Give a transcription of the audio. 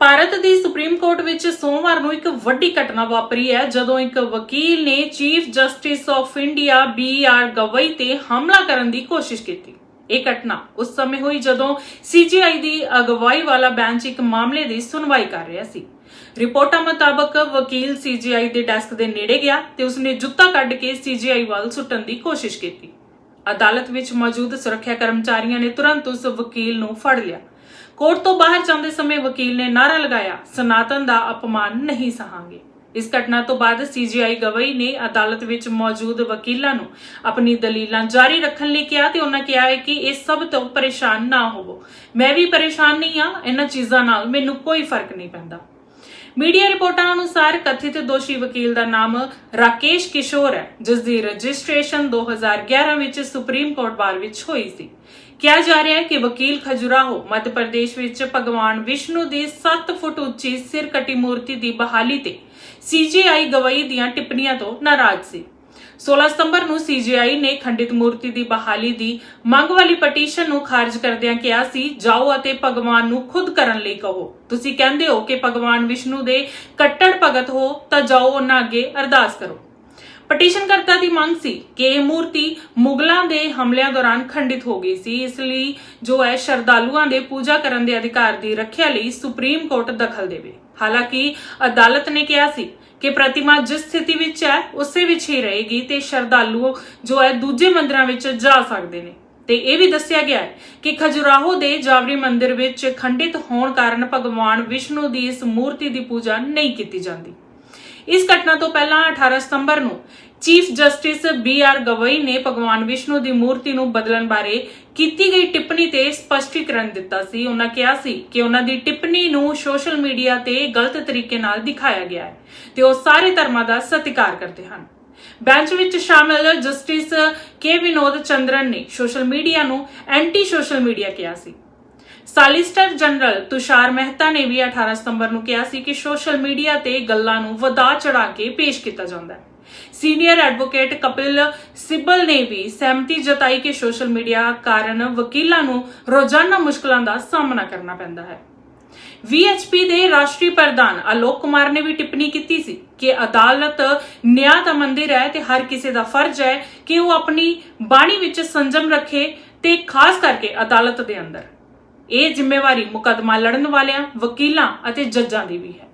ਭਾਰਤ ਦੀ supreme court ਵਿੱਚ ਸੋਮਵਾਰ ਨੂੰ ਇੱਕ ਵੱਡੀ ਘਟਨਾ ਵਾਪਰੀ ਹੈ, ਜਦੋਂ ਇੱਕ ਵਕੀਲ ਨੇ chief justice of India B R Gavai ਤੇ ਹਮਲਾ ਕਰਨ ਦੀ ਕੋਸ਼ਿਸ਼ ਕੀਤੀ। ਇਹ ਘਟਨਾ ਉਸ ਸਮੇਂ ਹੋਈ ਜਦੋਂ ਸੀਜੀਆਈ ਦੀ ਅਗਵਾਈ ਵਾਲਾ ਬੈਂਚ ਇੱਕ ਮਾਮਲੇ ਦੀ ਸੁਣਵਾਈ ਕਰ ਰਿਹਾ ਸੀ। ਰਿਪੋਰਟਾਂ ਮੁਤਾਬਕ ਵਕੀਲ ਸੀਜੀਆਈ ਦੇ ਡੈਸਕ ਦੇ ਨੇੜੇ ਗਿਆ ਤੇ ਉਸਨੇ ਜੁੱਤਾ ਕੱਢ ਕੇ ਸੀਜੀਆਈ ਵੱਲ ਸੁੱਟਣ ਦੀ ਕੋਸ਼ਿਸ਼ ਕੀਤੀ। ਅਦਾਲਤ ਵਿੱਚ ਮੌਜੂਦ ਸੁਰੱਖਿਆ ਕਰਮਚਾਰੀਆਂ ਨੇ ਤੁਰੰਤ ਉਸ ਵਕੀਲ ਨੂੰ ਫੜ ਲਿਆ। ਕੋਰਟ ਤੋਂ ਬਾਹਰ ਜਾਂਦੇ ਸਮੇਂ ਵਕੀਲ ਨੇ ਨਾਰਾ ਲਗਾਇਆ, ਸਨਾਤਨ ਦਾ ਅਪਮਾਨ ਨਹੀਂ ਸਹਾਂਗੇ। ਇਸ ਘਟਨਾ ਤੋਂ ਬਾਅਦ ਸੀਜੀਆਈ ਗਵਈ ਨੇ ਅਦਾਲਤ ਵਿੱਚ ਮੌਜੂਦ ਵਕੀਲਾਂ ਨੂੰ ਆਪਣੀ ਦਲੀਲਾਂ ਜਾਰੀ ਰੱਖਣ ਲਈ ਕਿਹਾ ਤੇ ਉਹਨਾਂ ਕਿਹਾ ਹੈ ਕਿ ਇਸ ਸਭ ਤੋਂ ਪਰੇਸ਼ਾਨ ਨਾ ਹੋਵੋ। ਮੈਂ ਵੀ ਪਰੇਸ਼ਾਨ ਨਹੀਂ ਆ ਇਹਨਾਂ ਚੀਜ਼ਾਂ ਨਾਲ ਮੈਨੂੰ ਕੋਈ ਫ਼ਰਕ ਨਹੀਂ ਪੈਂਦਾ। ਮੀਡੀਆ ਰਿਪੋਰਟਾਂ ਅਨੁਸਾਰ ਕਥਿਤ ਦੋਸ਼ੀ ਵਕੀਲ ਦਾ ਨਾਮ ਰਾਕੇਸ਼ ਕਿਸ਼ੋਰ ਹੈ, ਜਿਸ ਦੀ ਰਜਿਸਟ੍ਰੇਸ਼ਨ 2011 ਵਿੱਚ ਸੁਪਰੀਮ ਕੋਰਟ ਬਾਰ ਵਿੱਚ ਹੋਈ ਸੀ। ਕਿਹਾ ਜਾ ਰਿਹਾ ਹੈ ਕਿ ਵਕੀਲ ਖਜੁਰਾਹੋ ਮੱਧ ਪ੍ਰਦੇਸ਼ ਵਿੱਚ ਭਗਵਾਨ ਵਿਸ਼ਨੂੰ ਦੀ 7 ਫੁੱਟ ਉੱਚੀ ਸਿਰ ਕਟੀ ਮੂਰਤੀ ਦੀ ਬਹਾਲੀ ਤੇ ਸੀਜੀਆਈ ਗਵਾਹੀ ਦੀਆਂ ਟਿੱਪਣੀਆਂ ਤੋਂ ਨਾਰਾਜ਼ ਸੀ। 16 ਸਤੰਬਰ ਨੂੰ ਸੀਜੀਆਈ ਨੇ ਖੰਡਿਤ ਮੂਰਤੀ ਦੀ ਬਹਾਲੀ ਦੀ ਮੰਗ ਵਾਲੀ ਪਟੀਸ਼ਨ ਨੂੰ ਖਾਰਜ ਕਰਦਿਆਂ ਕਿਹਾ ਸੀ, ਜਾਓ ਅਤੇ ਭਗਵਾਨ ਨੂੰ ਖੁਦ ਕਰਨ ਲਈ ਕਹੋ। ਤੁਸੀਂ ਕਹਿੰਦੇ ਹੋ ਕਿ ਭਗਵਾਨ ਵਿਸ਼ਨੂੰ ਦੇ ਕੱਟੜ ਭਗਤ ਹੋ, ਤਾਂ ਜਾਓ ਉਹਨਾਂ ਅੱਗੇ ਅਰਦਾਸ ਕਰੋ। ਪਟੀਸ਼ਨਕਰਤਾ ਦੀ ਮੰਗ ਸੀ ਕਿ ਇਹ ਮੂਰਤੀ ਮੁਗਲਾਂ ਦੇ ਹਮਲਿਆਂ ਦੌਰਾਨ ਖੰਡਿਤ ਹੋ ਗਈ ਸੀ। ਇਸ ਲਈ ਜੋ ਹੈ, ਸ਼ਰਧਾਲੂਆਂ ਦੇ ਪੂਜਾ ਕਰਨ ਦੇ ਅਧਿਕਾਰ ਦੀ ਰੱਖਿਆ ਲਈ ਸੁਪਰੀਮ ਕੋਰਟ ਦਖਲ ਦੇਵੇ। ਹਾਲਾਂਕਿ ਅਦਾਲਤ ਨੇ ਕਿਹਾ ਸੀ ਕਿ ਪ੍ਰਤਿਮਾ ਜਿਸ ਸਥਿਤੀ ਵਿੱਚ ਹੈ, ਉਸੇ ਵਿੱਚ ਹੀ ਰਹੇਗੀ ਤੇ ਸ਼ਰਧਾਲੂ ਜੋ ਹੈ, ਦੂਜੇ ਮੰਦਿਰਾਂ ਵਿੱਚ ਜਾ ਸਕਦੇ ਨੇ। ਤੇ ਇਹ ਵੀ ਦੱਸਿਆ ਗਿਆ ਹੈ ਕਿ ਖਜੁਰਾਹੋ ਦੇ ਜਾਵਰੀ ਮੰਦਿਰ ਵਿੱਚ ਖੰਡਿਤ ਹੋਣ ਕਾਰਨ ਭਗਵਾਨ ਵਿਸ਼ਨੂੰ ਦੀ ਇਸ ਮੂਰਤੀ ਦੀ ਪੂਜਾ ਨਹੀਂ ਕੀਤੀ ਜਾਂਦੀ। ਇਸ ਘਟਨਾ ਤੋਂ ਪਹਿਲਾਂ 18 ਸਤੰਬਰ ਨੂੰ chief justice B R Gavai ਨੇ ਭਗਵਾਨ ਵਿਸ਼ਨੂੰ ਦੀ ਮੂਰਤੀ ਨੂੰ ਬਦਲਣ ਬਾਰੇ ਕੀਤੀ ਗਈ ਟਿੱਪਣੀ ਤੇ ਸਪਸ਼ਟੀਕਰਨ ਦਿੱਤਾ ਸੀ। ਉਹਨਾਂ ਕਿਹਾ ਸੀ ਕਿ ਉਹਨਾਂ ਦੀ ਟਿੱਪਣੀ ਨੂੰ ਸੋਸ਼ਲ ਮੀਡੀਆ ਤੇ ਗਲਤ ਤਰੀਕੇ ਨਾਲ ਦਿਖਾਇਆ ਗਿਆ ਹੈ ਤੇ ਉਹ ਸਾਰੇ ਧਰਮਾਂ ਦਾ ਸਤਿਕਾਰ ਕਰਦੇ ਹਨ। ਬੈਂਚ ਵਿੱਚ ਸ਼ਾਮਲ ਜਸਟਿਸ ਕੇ ਵਿਨੋਦ ਚੰਦਰਨ ਨੇ ਸੋਸ਼ਲ ਮੀਡੀਆ ਨੂੰ ਐਂਟੀ ਸੋਸ਼ਲ ਮੀਡੀਆ ਕਿਹਾ ਸੀ। ਸਾਲਿਸਟਰ ਜਨਰਲ ਤੁਸ਼ਾਰ ਮਹਿਤਾ ਨੇ ਵੀ 18 ਸਤੰਬਰ ਨੂੰ ਕਿਹਾ ਸੀ ਕਿ ਸੋਸ਼ਲ ਮੀਡੀਆ ਤੇ ਗੱਲਾਂ ਨੂੰ ਵਧਾ ਚੜਾ ਕੇ ਪੇਸ਼ ਕੀਤਾ ਜਾਂਦਾ ਹੈ। ਸੀਨੀਅਰ ਐਡਵੋਕੇਟ ਕਪਿਲ ਸਿੱਬਲ ਨੇ ਵੀ ਸਹਿਮਤੀ ਜਤਾਈ ਕਿ ਸੋਸ਼ਲ ਮੀਡੀਆ ਕਾਰਨ ਵਕੀਲਾਂ ਨੂੰ ਰੋਜ਼ਾਨਾ ਮੁਸ਼ਕਲਾਂ ਦਾ ਸਾਹਮਣਾ ਕਰਨਾ ਪੈਂਦਾ ਹੈ। VHP ਦੇ ਰਾਸ਼ਟਰੀ ਪ੍ਰਧਾਨ ਅਲੋਕ ਕੁਮਾਰ ਨੇ ਵੀ ਟਿੱਪਣੀ ਕੀਤੀ ਸੀ ਕਿ ਅਦਾਲਤ ਨਿਆਂ ਦਾ ਮੰਦਿਰ ਹੈ ਤੇ ਹਰ ਕਿਸੇ ਦਾ ਫਰਜ਼ ਹੈ ਕਿ ਉਹ ਆਪਣੀ ਬਾਣੀ ਵਿੱਚ ਸੰਜਮ ਰੱਖੇ ਤੇ ਖਾਸ ਕਰਕੇ ਅਦਾਲਤ ਦੇ ਅੰਦਰ। ਇਹ ਜ਼ਿੰਮੇਵਾਰੀ ਮੁਕੱਦਮਾ ਲੜਨ ਵਾਲਿਆਂ ਵਕੀਲਾਂ ਅਤੇ ਜੱਜਾਂ ਦੀ ਵੀ ਹੈ।